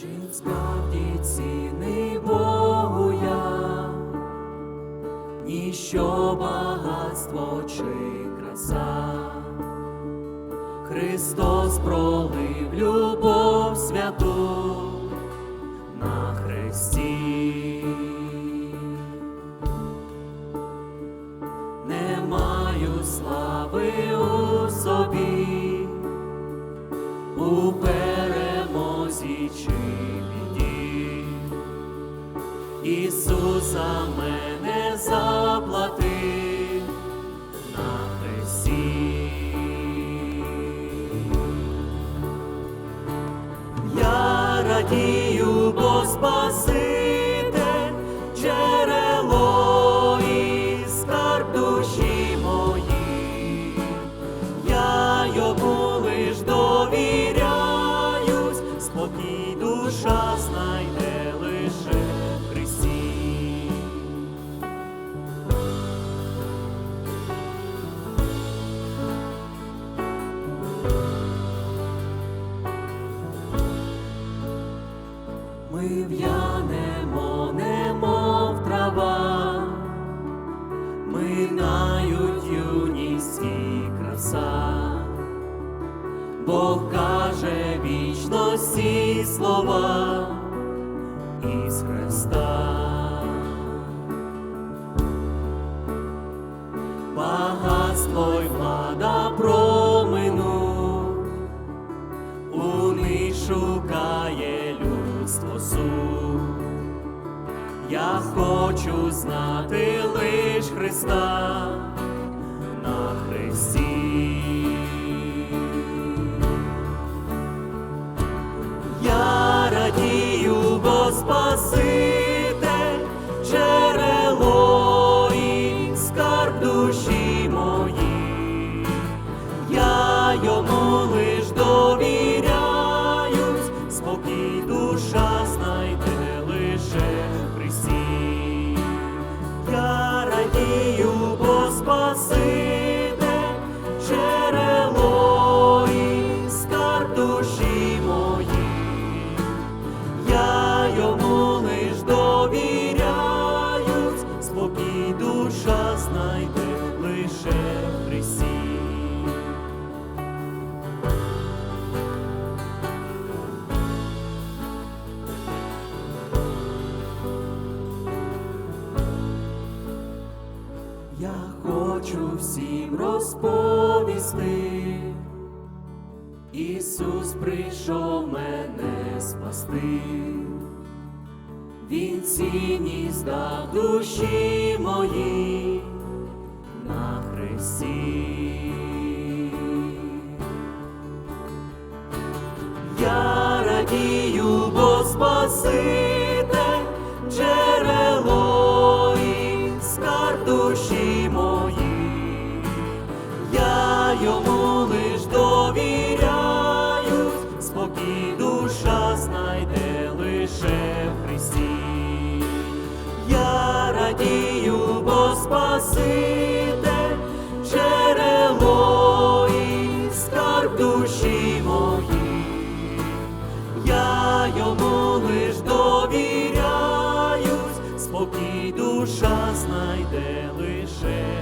Чи справді я, ніщо багатство чи краса, Христос пролив любов святу на хресті. Слави у собі, у перемозі чи. Ісус за мене заплатив на хресті. Я радію, бо Спаситель, знайде лише в Христі. Ми в'янемо, немов трава, минають юність і краса, Бог каже вічності слова людство. Я хочу знати лиш Христа на Христі. Я радію, бо Спаситель, джерело і. Я йому лиш довіряюсь, спокій душа знайде лише хочу всім розповісти, Ісус прийшов мене спасти, Він цінність здав душі мої на хресті. Я радію, бо Спаситель, джерело і душі йому лиш довіряюсь, спокій душа знайде лише в Христі. Я радію, бо Спаситель, джерело і скарб душі мої. Я йому лиш довіряюсь, спокій душа знайде лише